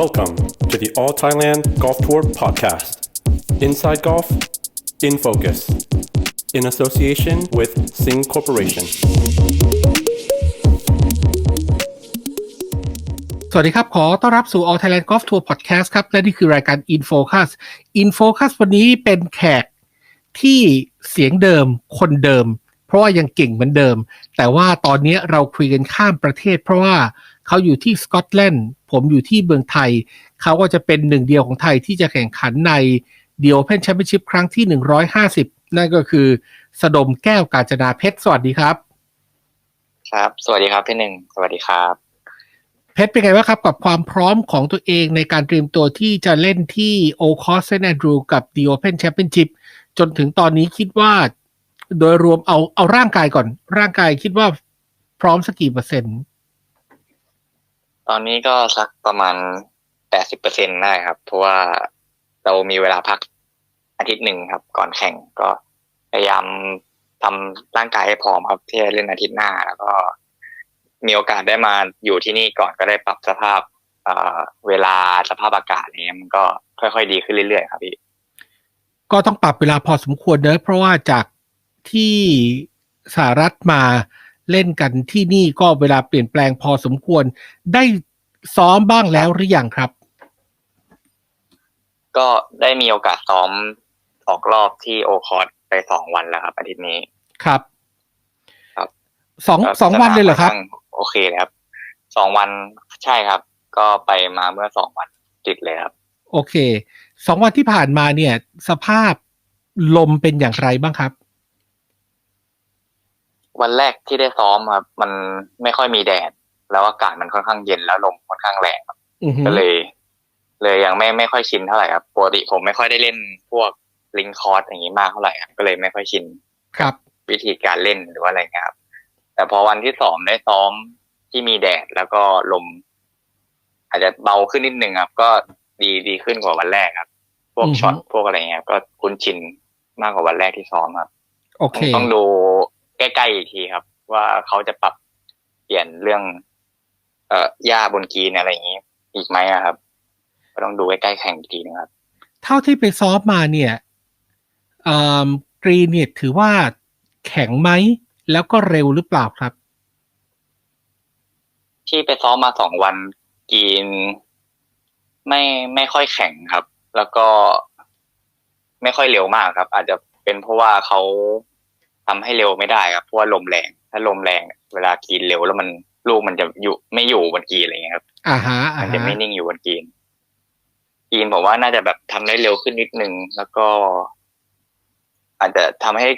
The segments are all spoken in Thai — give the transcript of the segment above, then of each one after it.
Welcome to the All Thailand Golf Tour podcast. Inside Golf, in focus, in association with Sing Corporation. สวัสดีครับ ขอต้อนรับสู่ All Thailand Golf Tour Podcast ครับ และนี่คือรายการ InFocus InFocus วันนี้เป็นแขกที่เสียงเดิมคนเดิม เพราะว่ายังเก่งเหมือนเดิม แต่ว่าตอนนี้เราคุยกันข้ามประเทศเพราะว่า เขาอยู่ที่สกอตแลนด์ผมอยู่ที่เมืองไทย เขาก็จะเป็นหนึ่งเดียวของไทยที่จะแข่งขันใน The Open Championship ครั้งที่ 150 นั่นก็คือสดมแก้วกาญจนาเพชรสวัสดีครับ ครับ สวัสดีครับพี่หนึ่งสวัสดีครับ เพชรเป็นไงบ้างครับกับความพร้อมของตัวเองในการเตรียมตัวที่จะเล่นที่โอคอสเซนแอนดรูกับ The Open Championship จนถึงตอนนี้คิดว่า โดยรวมเอาเอาร่างกายก่อน ร่างกายคิดว่าพร้อมสักกี่เปอร์เซ็นต์ ตอนนี้ก็สักประมาณแปดสิบเปอร์เซ็นได้ครับ เพราะว่าเรามีเวลาพักอาทิตย์หนึ่งครับ ก่อนแข่งก็พยายามทำร่างกายให้พร้อมครับที่จะเล่นอาทิตย์หน้า แล้วก็ มีโอกาสได้มาอยู่ที่นี่ก่อนก็ได้ปรับสภาพเวลาสภาพอากาศเนี้ยมันก็ค่อยๆดีขึ้นเรื่อยๆครับพี่ก็ต้องปรับเวลาพอสมควรเนอะเพราะว่าจากที่สหรัฐมา เล่นกันที่นี่ก็เวลาเปลี่ยนแปลงพอสมควร ได้ซ้อมบ้างแล้วหรือยังครับ ก็ได้มีโอกาสซ้อมออกรอบที่โอคอร์สไปสองวันแล้วครับอาทิตย์นี้ครับ ครับสองสองวันเลยเหรอครับสนามค่นข้างโอเคเลยครับสองวันใช่ครับ ก็ไปมาเมื่อสองวันติดเลยครับ โอเคสองวันที่ผ่านมาเนี่ย สภาพลมเป็นอย่างไรบ้างครับ วันแรกที่ได้ซ้อมครับมันไม่ค่อยมีแดด แล้วอากาศมันค่อนข้างเย็นแล้วลมค่อนข้างแรงครับอือฮึก็เลย เลยยังไม่ไม่ค่อยชินเท่าไหร่ครับปกติผมไม่ค่อยได้เล่นพวกลิงคอร์สอย่างนี้มากเท่าไหร่ครับก็เลยไม่ค่อยชินครับ วิธีการเล่นหรือว่าอะไรเงี้ยครับ แต่พอวันที่สองได้ซ้อมที่มีแดดแล้วก็ลม อาจจะเบาขึ้นนิดนึงครับ ก็ดีดีขึ้นกว่าวันแรกครับ พวกอือฮึช็อตพวกอะไรเงี้ยครับก็คุ้นชินมากกว่าวันแรกที่ซ้อมครับ โอเค ต้องดู ใกล้ๆอีกทีครับ ว่าเขาจะปรับเปลี่ยนเรื่อง เอ่อหญ้าบนกรีนอะไรอย่างนี้ อีกไหมอะครับ ก็ต้องดูใกล้ๆแข่งอีกทีนึงครับ เท่าที่ไปซ้อมมาเนี่ยเอ่อกรีนเนี่ยถือว่าแข็งไหม แล้วก็เร็วหรือเปล่าครับ ที่ไปซ้อมมาสองวันกรีนไม่ไม่ค่อยแข็งครับ แล้วก็ไม่ค่อยเร็วมากครับ อาจจะเป็นเพราะว่าเขา ทำให้เร็วไม่ได้ครับเพราะว่าลมแรง ถ้าลมแรงเวลากรีนเร็วแล้วมันลูกมันจะอยู่ไม่อยู่บนกรีนอะไรเงี้ยครับอ่าฮะอ่ามันจะฮะไม่นิ่งอยู่บนกรีนกรีนผมว่าน่าจะแบบทำได้เร็วขึ้นนิดนึงแล้วก็ อาจจะทำให้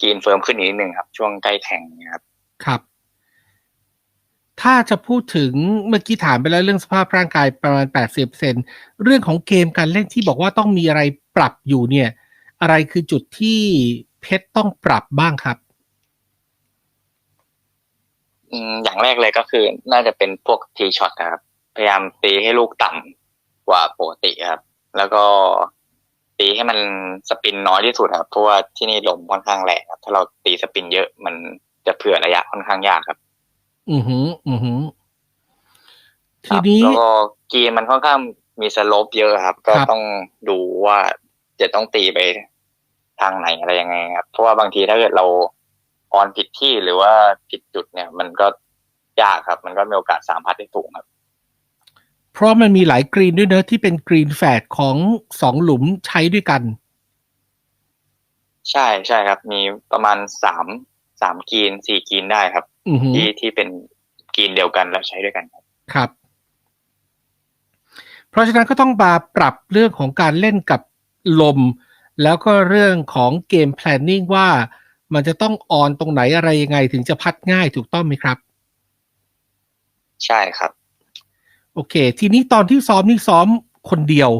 กรีนเฟิร์มขึ้นอีกนิดนึงครับ ช่วงใกล้แข่งเนี่ยครับ ครับ ถ้าจะพูดถึงเมื่อกี้ถามไปแล้วเรื่องสภาพร่างกายประมาณ80เซนเรื่องของเกมการเล่นที่บอกว่าต้องมีอะไรปรับอยู่เนี่ย อะไรคือจุดที่ เพชรต้องปรับบ้างครับ อืมอย่างแรกเลยก็คือ น่าจะเป็นพวกทีช็อตครับ พยายามตีให้ลูกต่ำกว่าปกติครับ แล้วก็ตีให้มันสปินน้อยที่สุดครับ เพราะว่าที่นี่ลมค่อนข้างแรงครับ ถ้าเราตีสปินเยอะมันจะเผื่อระยะค่อนข้างยากครับ อือหือ อือหือคทีรับนี้แล้วก็กรีนมันค่อนข้างมีสโลปเยอะครับ ก็ครับต้องดูว่าจะต้องตีไป ทางไหนอะไรยังไงครับเพราะว่าบางทีถ้าเกิดเราออนผิดที่หรือว่าผิดจุดเนี่ย มันก็ยากครับ มันก็มีโอกาสสามพัดได้สูงครับ เพราะมันมีหลายกรีนด้วยเนอะที่เป็นกรีนแฝดของสองหลุมใช้ด้วยกัน ใช่ใช่ครับ มีประมาณสามสามกรีนสี่กรีนได้ครับอือหือที่ที่เป็นกรีนเดียวกันแล้วใช้ด้วยกันครับครับ เพราะฉะนั้นก็ต้องมาปรับเรื่องของการเล่นกับลม แล้วก็เรื่องของเกม planning ว่ามันจะต้องออนตรงไหนอะไรยังไงถึงจะพัดง่ายถูกต้องไหมครับ ใช่ครับ โอเค ทีนี้ตอนที่ซ้อมนี่ซ้อมคนเดียว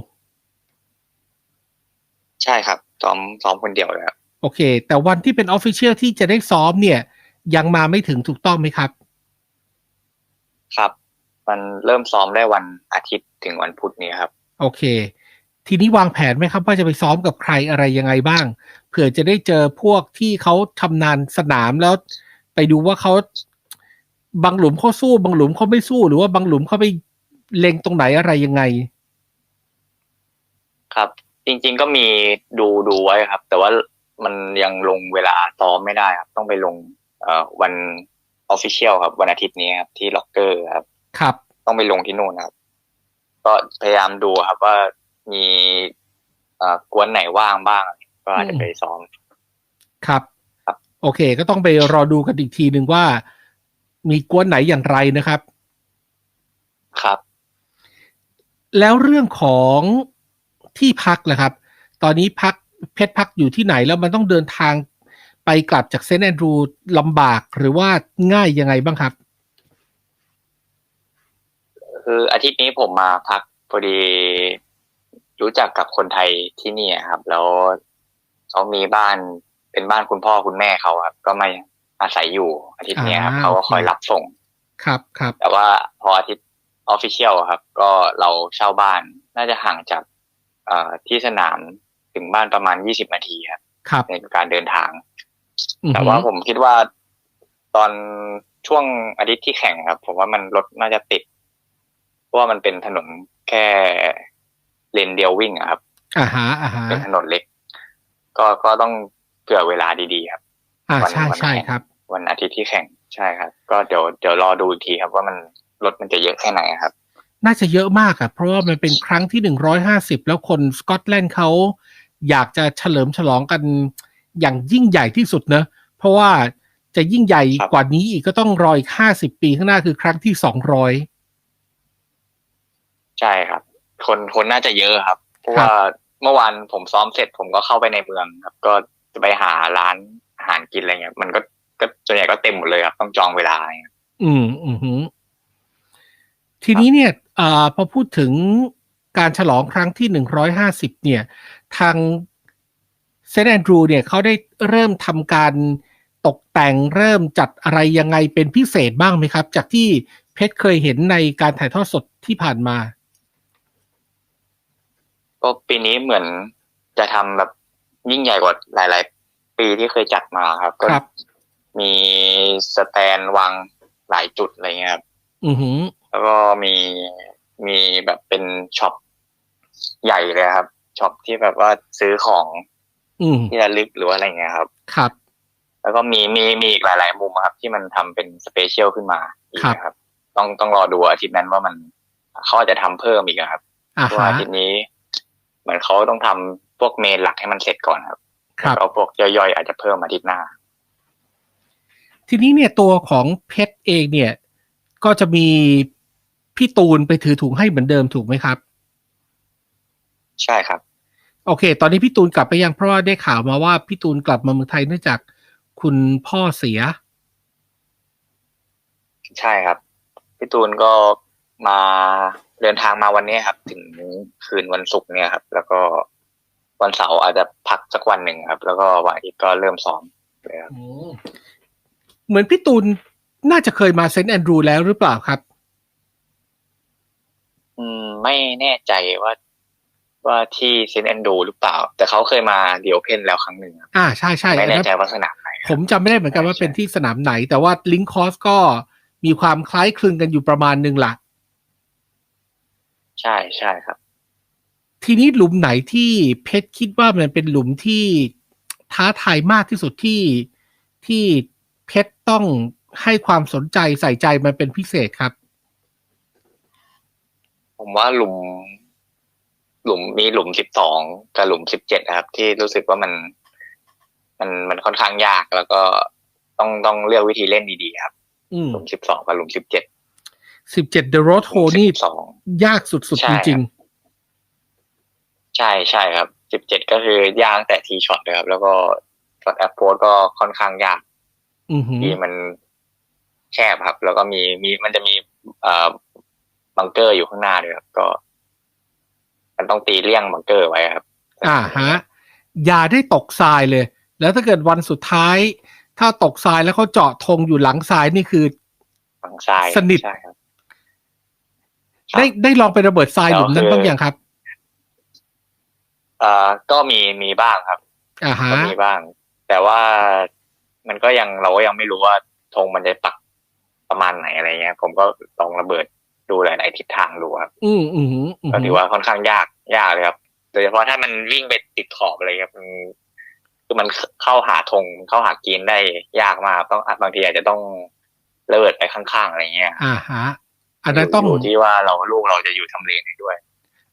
ใช่ครับ ซ้อมซ้อมคนเดียวเลยครับโอเค แต่วันที่เป็นออฟฟิเชียลที่จะได้ซ้อมเนี่ย ยังมาไม่ถึงถูกต้องไหมครับ ครับ มันเริ่มซ้อมได้วันอาทิตย์ถึงวันพุธนี้ครับ โอเค ทีนี้วางแผนไหมครับว่าจะไปซ้อมกับใครอะไรยังไงบ้าง เผื่อจะได้เจอพวกที่เขาทำนานสนามแล้ว ไปดูว่าเขาบางหลุมเขาสู้ บางหลุมเขาไม่สู้ หรือว่าบางหลุมเขาไปเล็งตรงไหนอะไรยังไง ครับ จริง ๆก็มีดูดูไว้ครับ แต่ว่ามันยังลงเวลาซ้อมไม่ได้ครับ ต้องไปลง เอ่อวันออฟฟิเชียลครับ วันอาทิตย์นี้ครับที่ล็อกเกอร์ครับ ครับ ต้องไปลงที่นู่นนะครับ ก็พยายามดูครับว่า มีเอ่อกวนไหนว่างบ้าง ก็อาจจะไปซ้อม ครับ ครับ โอเค ก็ต้องไปรอดูกันอีกทีหนึ่งว่า มีกวนไหนอย่างไรนะครับ ครับ แล้วเรื่องของที่พักล่ะครับ ตอนนี้พักเพชรพักอยู่ที่ไหนแล้วมันต้องเดินทางไปกลับจากเซนต์แอนดรูลำบากหรือว่าง่ายยังไงบ้างครับ คืออาทิตย์นี้ผมมาพักพอดี รู้จักกับคนไทยที่นี่ครับ แล้วเขามีบ้านเป็นบ้านคุณพ่อคุณแม่เขาครับ ก็มาอาศัยอยู่อาทิตย์เนี้ยครับอ่าเขาก็โอเคคอยรับส่ง ครับครับ แต่ว่าพออาทิตย์ออฟฟิเชียลครับ ก็เราเช่าบ้านน่าจะห่างจากเอ่อที่สนามถึงบ้านประมาณยี่สิบนาทีครับครับในการเดินทางอือฮึแต่ว่าผมคิดว่าตอนช่วงอาทิตย์ที่แข่งครับ ผมว่ามันรถน่าจะติด เพราะว่ามันเป็นถนนแค่ เลนเดียววิ่งอะครับอ่าฮะอ่าฮะเป็นถนนเล็ก ก็ก็ต้องเผื่อเวลาดีๆครับอ่าวันใช่วันใช่แข่งครับ วันอาทิตย์ที่แข่งใช่ครับ ก็เดี๋ยวเดี๋ยวรอดูอีกทีครับ ว่ามันรถมันจะเยอะแค่ไหนครับ น่าจะเยอะมากอะเพราะว่ามันเป็นครั้งที่หนึ่งร้อยห้าสิบแล้วคนสกอตแลนด์เขาอยากจะเฉลิมฉลองกันอย่างยิ่งใหญ่ที่สุดเนอะเพราะว่าจะยิ่งใหญ่ครับกว่านี้อีกก็ต้องรออีกห้าสิบปีข้างหน้าคือครั้งที่สองร้อยใช่ครับ คนคนน่าจะเยอะครับ เพราะครับว่าเมื่อวานผมซ้อมเสร็จผมก็เข้าไปในเมืองครับ ก็จะไปหาร้านอาหารกินอะไรเงี้ย มันก็ก็ส่วนใหญ่ก็เต็มหมดเลยครับ ต้องจองเวลาอะไรเงี้ยอืมอืมฮึทีนี้เนี่ยเอ่อพอพูดถึงการฉลองครั้งที่หนึ่งร้อยห้าสิบเนี่ย ทางเซนต์แอนดรูเนี่ยเขาได้เริ่มทำการตกแต่งเริ่มจัดอะไรยังไงเป็นพิเศษบ้างไหมครับ จากที่เพชรเคยเห็นในการถ่ายทอดสดที่ผ่านมา ก็ปีนี้เหมือนจะทำแบบยิ่งใหญ่กว่าหลาย ๆ ปีที่เคยจัดมาครับ ก็ครับมีสแตนวางหลายจุดอะไรเงี้ยครับอือหือแล้วก็มีมีแบบเป็นช็อปใหญ่เลยครับช็อปที่แบบว่าซื้อของอืมที่ระลึกหรือว่าอะไรเงี้ยครับ ครับ แล้วก็มีมีมีอีกหลาย ๆ มุมครับ ที่มันทำเป็นสเปเชียลขึ้นมาอีกครับนะครับ ต้องต้องรอดูอาทิตย์นั้นว่ามันเขาอาจจะทำเพิ่มอีกอะครับอ่าเพราะว่าฮะอาทิตย์นี้ เหมือนเขาต้องทำพวกเมนหลักให้มันเสร็จก่อนครับครับแล้วพวกย่อยๆอาจจะเพิ่มอาทิตย์หน้า ทีนี้เนี่ยตัวของเพชรเองเนี่ย ก็จะมีพี่ตูนไปถือถุงให้เหมือนเดิมถูกไหมครับ ใช่ครับ โอเค ตอนนี้พี่ตูนกลับไปยังเพราะว่าได้ข่าวมาว่าพี่ตูนกลับมาเมืองไทยเนื่องจากคุณพ่อเสีย ใช่ครับ พี่ตูนก็มาเดินทางมาวันนี้ครับ ถึง คืนวันศุกร์เนี่ยครับ แล้วก็วันเสาร์อาจจะพักสักวันหนึ่งครับ แล้วก็วันอาทิตย์ก็เริ่มซ้อมเลยครับเหมือนพี่ตูนน่าจะเคยมาเซนต์แอนดรูแล้วหรือเปล่าครับ อืม ไม่แน่ใจว่าว่าที่เซนต์แอนดรูหรือเปล่า แต่เขาเคยมาเดียวเพนแล้วครั้งหนึ่งครับอ่าใช่ใช่ไม่อันแน่นั้นใจว่าสนามไหน ผมจำไม่ได้เหมือนกันว่าใช่เป็นที่สนามไหน แต่ว่าลิงคอสก็มีความคล้ายคลึงกันอยู่ประมาณหนึ่งละใช่ใช่ครับ ทีนี้หลุมไหนที่เพชรคิดว่ามันเป็นหลุมที่ท้าทายมากที่สุดที่ที่เพชรต้องให้ความสนใจใส่ใจมันเป็นพิเศษครับ ผมว่าหลุม หลุมมีหลุมสิบสองกับหลุมสิบเจ็ดครับ ที่รู้สึกว่ามัน มันมันค่อนข้างยากแล้วก็ต้องต้องเลือกวิธีเล่นดีๆครับอืมหลุมสิบสองกับหลุมสิบเจ็ด สิบเจ็ดเดอะโรดโฮนี่สองยากสุดใช่ๆจริง ใช่ใช่ครับสิบเจ็ดก็คือยากตั้งแต่ทีช็อตเลยครับ แล้วก็ช็อตแอปโพสก็ค่อนข้างยาก ๆ อือหือ ที่มันแคบครับ แล้วก็มีมีมันจะมีเอ่อบังเกอร์อยู่ข้างหน้าด้วยครับ ก็ มันต้องตีเลี่ยงบังเกอร์ไว้ครับ อ่าฮะ อย่าได้ตกทรายเลย แล้วถ้าเกิดวันสุดท้าย ถ้าตกทรายแล้วเขาเจาะธงอยู่หลังทรายนี่คือ ฝั่งซ้ายสนิท ใช่ครับครับ ได้ได้ลองไประเบิดทรายหลุมนั้นแล้วคือบ้างยังครับเอ่อก็มีมีบ้างครับอ่าฮะก็มีบ้าง แต่ว่ามันก็ยังเราก็ยังไม่รู้ว่าธงมันจะปักประมาณไหนอะไรเงี้ย ผมก็ลองระเบิดดูหลายๆทิศทางดูครับ อืมอืมอืมก็ถือว่าค่อนข้างยากยากเลยครับโดยเฉพาะถ้ามันวิ่งไปติดขอบอะไรครับมันคือมันเข้าหาธงเข้าหากรีนได้ยากมากต้องบางทีอาจจะต้องเลิดไปข้างๆอะไรเงี้ยอ่าฮะ อันนั้นต้องยู่ที่ว่าเราลูกเราจะอยู่ทำเลไหนด้วย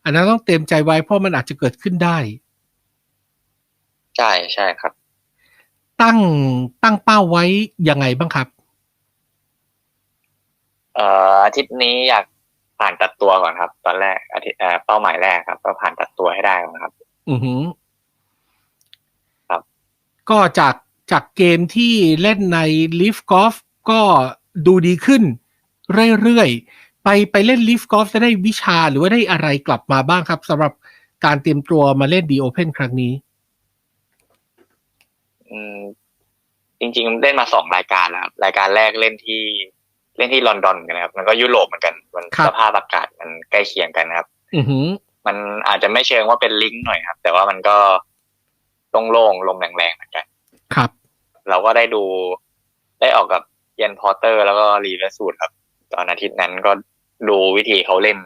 อันนั้นต้องเตรียมใจไว้เพราะมันอาจจะเกิดขึ้นได้ ใช่ใช่ครับ ตั้งตั้งเป้าไว้ยังไงบ้างครับเอ่ออาทิตย์นี้อยากผ่านตัดตัวก่อนครับ ตอนแรกอาทิตย์เอ่อเป้าหมายแรกครับ ก็ผ่านตัดตัวให้ได้ก่อนครับ อือหือครับ ก็จากจากเกมที่เล่นใน Leaf Golf ก็ดูดีขึ้น เรื่อยๆ ไปไปเล่น Leaf Golf จะได้วิชาหรือว่าได้อะไรกลับมาบ้างครับสำหรับการเตรียมตัวมาเล่น The Open ครั้งนี้ อืมจริงๆเล่นมาสองรายการแล้วครับรายการแรกเล่นที่เล่นที่ลอนดอนกันนะครับ มันก็ยุโรปเหมือนกัน มันครับสภาพอากาศมันใกล้เคียงกันนะครับอือหือมันอาจจะไม่เชิงว่าเป็นลิงก์หน่อยครับ แต่ว่ามันก็โล่งๆลมแรงๆเหมือนกัน ครับ เราก็ได้ดูได้ออกกับเยนพอร์เตอร์ แล้วก็รีเวสูดครับ ตอนอาทิตย์นั้นก็ดูวิธีเขาเล่น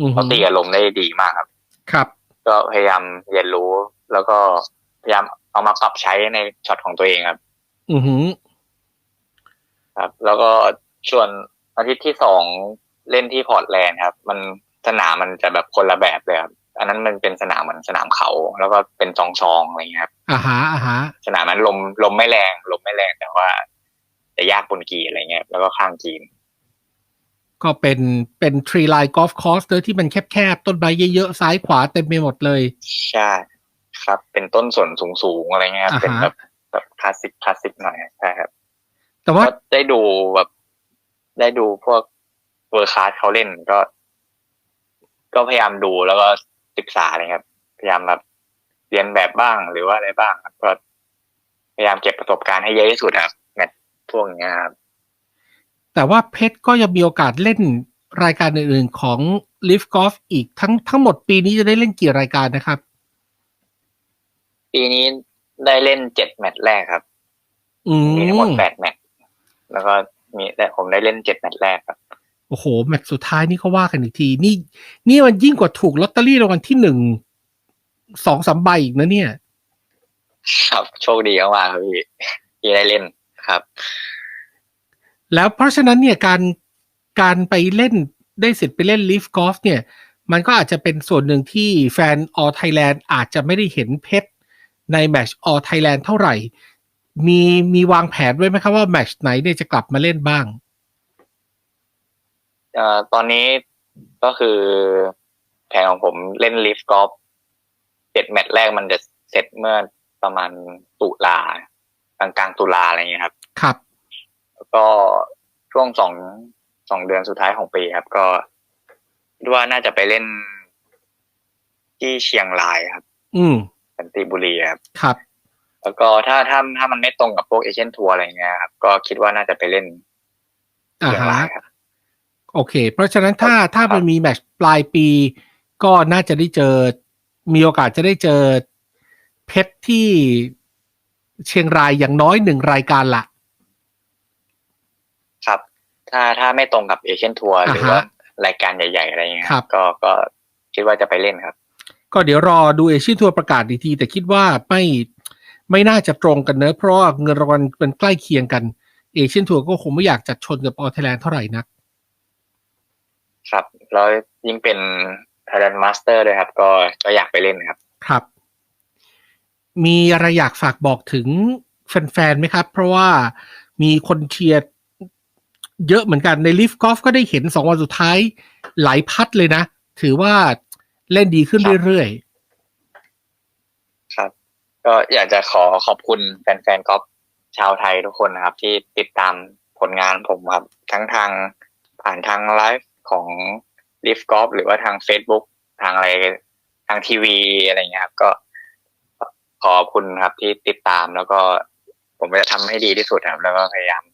อือหืเขาอตีอารมณ์ได้ดีมากครับ ครับ ก็พยายามเรียนรู้แล้วก็พยายามเอามาปรับใช้ในช็อตของตัวเองครับ อือหือ ครับ แล้วก็ส่วนอาทิตย์ที่สองเล่นที่พอร์ตแลนด์ครับ มันสนามมันจะแบบคนละแบบเลยครับอันนั้นมันเป็นสนามเหมือนสนามเขา แล้วก็เป็นซองซองๆอะไรเงี้ยครับอ่าฮะอ่าฮะสนามนั้นลมลมไม่แรง ลมไม่แรงแต่ว่าจะยากบนกรีนอะไรเงี้ยแล้วก็ข้างกรีน ก็เป็นเป็นทรีไลน์กอล์ฟคอร์สเลยที่มันแคบๆ ต้นไม้เยอะๆ ซ้ายขวาเต็มไปหมดเลย ใช่ ครับ เป็นต้นสนสูงๆ อะไรเงี้ยครับอ่าฮะเป็นแบบแบบคลาสสิกคลาสสิกหน่อยใช่ครับ แต่ว่าก็ได้ดูแบบ ได้ดูพวกเวอร์คลาสเขาเล่นก็ ก็พยายามดูแล้วก็ศึกษาเลยครับ พยายามแบบเรียนแบบบ้างหรือว่าอะไรบ้างครับก็พยายามเก็บประสบการณ์ให้เยอะที่สุดครับแมตช์พวกเนี้ยครับ แต่ว่าเพชรก็ยังมีโอกาสเล่นรายการอื่นๆของ Live Golf อีกทั้งทั้งหมดปีนี้จะได้เล่นกี่รายการนะครับ ปีนี้ได้เล่นเจ็ดแมตช์แรกครับอืมีทั้งหมดมแปดแมตช์แล้วก็มีแต่ผมได้เล่นเจ็ดแมตช์แรกครับโอ้โห แมตช์สุดท้ายนี่เขาว่ากันอีกที นี่ นี่มันยิ่งกว่าถูกลอตเตอรี่รางวัลที่หนึ่งสองสามใบอีกนะเนี่ย ครับ โชคดีมากๆครับพี่ที่ได้เล่นครับ แล้วเพราะฉะนั้นเนี่ยการการไปเล่นได้สิทธิ์ไปเล่นลีฟกอล์ฟเนี่ย มันก็อาจจะเป็นส่วนหนึ่งที่แฟนออ l ไทยแลนด์อาจจะไม่ได้เห็นเพชรในแมตช์ออ l ไทยแลนด์เท่าไหร่ มีมีวางแผนไว้ไหมครับว่าแมตช์ไหนเนี่ยจะกลับมาเล่นบ้างเอ่อตอนนี้ก็คือแผนของผมเล่นลิฟกอล์ฟเจ็ดแมตช์แรกมันจะเสร็จเมื่อประมาณตุลากลางกลางๆตุลาอะไรเงี้ยครับ ครับแล้ว ก็ช่วงสองสองเดือนสุดท้ายของปีครับ ก็คิดว่าน่าจะไปเล่นที่เชียงรายครับ อืมสันติบุรีครับ ครับ แล้วก็ถ้าถ้าถ้ามันไม่ตรงกับพวกเอเชียนทัวร์อะไรเงี้ยครับก็คิดว่าน่าจะไปเล่นอ่าเชียงฮะรายครับ โอเค เพราะฉะนั้นถ้าครับถ้ามันมีแมตช์ปลายปีก็น่าจะได้เจอ มีโอกาสจะได้เจอเพชรที่เชียงรายอย่างน้อยหนึ่งรายการละครับ ถ้าถ้าไม่ตรงกับเอเชียนทัวร์อ่าฮะหรือว่า รายการใหญ่ ๆ อะไรเงี้ยครับก็ก็คิดว่าจะไปเล่นครับ ก็เดี๋ยวรอดูเอเชียนทัวร์ประกาศอีกทีแต่คิดว่าไม่ไม่น่าจะตรงกันเนอะเพราะว่าเงินรางวัลมันใกล้เคียงกันเอเชียนทัวร์ก็คงไม่อยากจัดชนกับออ t ไทยแลนด์เท่าไหร่นัก ครับแล้วยิ่งเป็น Thailand Master ด้วยครับ ก็ก็อยากไปเล่นครับ ครับ มีอะไรอยากฝากบอกถึงแฟนๆไหมครับ เพราะว่ามีคนเชียร์ เยอะเหมือนกันในลิฟกอล์ฟก็ได้เห็นสองวันสุดท้ายหลายพัดเลยนะ ถือว่าเล่นดีขึ้นครับเรื่อยครับ ก็อยากจะขอขอบคุณแฟนๆกอล์ฟชาวไทยทุกคนนะครับ ที่ติดตามผลงานผมครับ ทั้งทางผ่านทางไลฟ์ของ l i f g o l f หรือว่าทาง Facebook ทางอะไรทางทีวีอะไรเงี้ยครับ ก็ขอบคุณครับที่ติดตามแล้วก็ผมจะทำให้ดีที่สุดครับ แล้วก็พยายามเ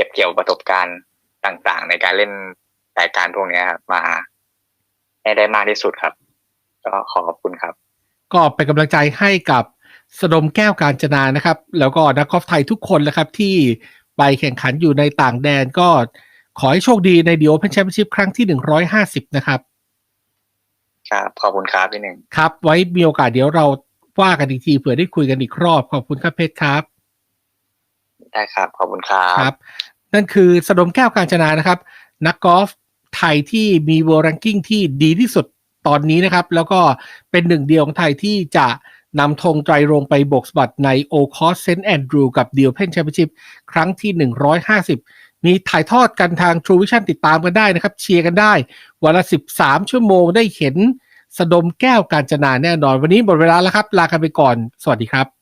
ก็บเกี่ยวประสบการณ์ต่างๆ ในการเล่นรายการพวกเนี้ยครับมาให้ได้มากที่สุดครับ ก็ขอขอบคุณครับๆก็เป็นกำลังใจให้กับสดมแก้วการจนานะครับ แล้วก็นักกอล์ฟไทยทุกคนนะครับ ที่ไปแข่งขันอยู่ในต่างแดนก็ขอให้โชคดีในดีโอเพนแชมเปี้ยนชิพครั้งที่150นะครับ ครับ ขอบคุณครับพี่หนึ่งครับ ไว้มีโอกาสเดี๋ยวเราว่ากันอีกทีเผื่อได้คุยกันอีกรอบ ขอบคุณครับเพชรครับ ได้ครับ ขอบคุณครับครับ นั่นคือสดมแก้วการจนานะครับ นักกอล์ฟไทยที่มี World Ranking ที่ดีที่สุดตอนนี้นะครับ แล้วก็เป็นหนึ่งเดียวของไทยที่จะนำธงไตรรงไปบกสบัดใน o c o s St Andrew กับ d ี o p e n Championship ครั้งที่ 150 มีถ่ายทอดกันทาง True Vision ติดตามกันได้นะครับ เชียร์กันได้ วันละ 13 ชั่วโมงได้เห็นสดมแก้วการจนาแน่นอน วันนี้หมดเวลาแล้วครับ ลากันไปก่อน สวัสดีครับ